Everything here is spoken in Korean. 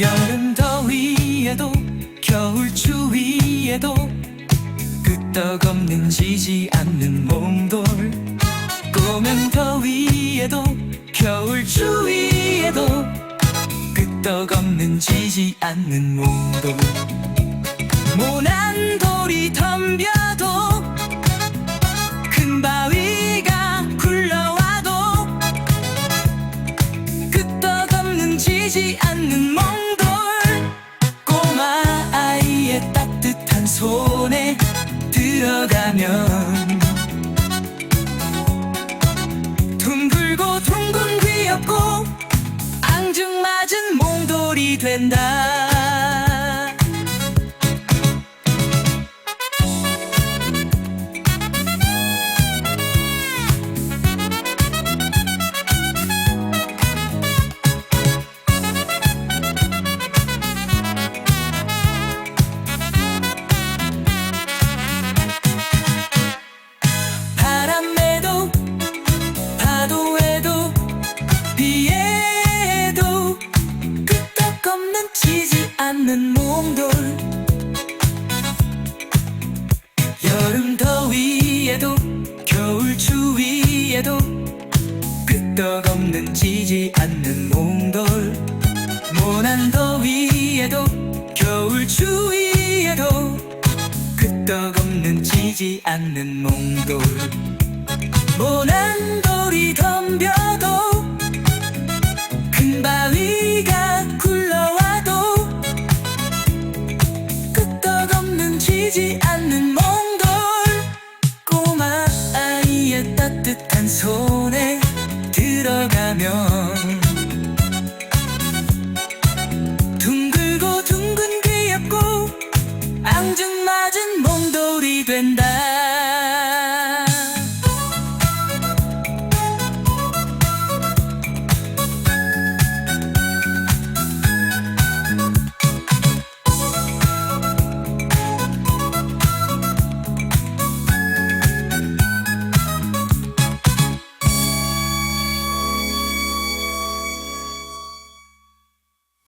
여름 더위에도 겨울 추위에도 끄떡없는 지지 않는 몽돌. 꼬면 더위에도 겨울 추위에도 끄떡없는 지지 않는 몽돌. 모난 돌이 덤벼도 큰 바위가 굴러와도 끄떡없는 지지 않는 들어가면 둥글고 둥근 귀엽고 앙증맞은 몽돌이 된다 여름 더위에도 겨울 추위에도 끄떡없는 지지 않는 몽돌. 모난 더위에도 겨울 추위에도 끄떡없는 지지 않는 몽돌. 모난 돌이 덤벼도 큰 바위가 굴러와도 끄떡없는 지지 않는 손에 들어가면 둥글고 둥근 귀엽고 앙증맞은 몽돌이 된다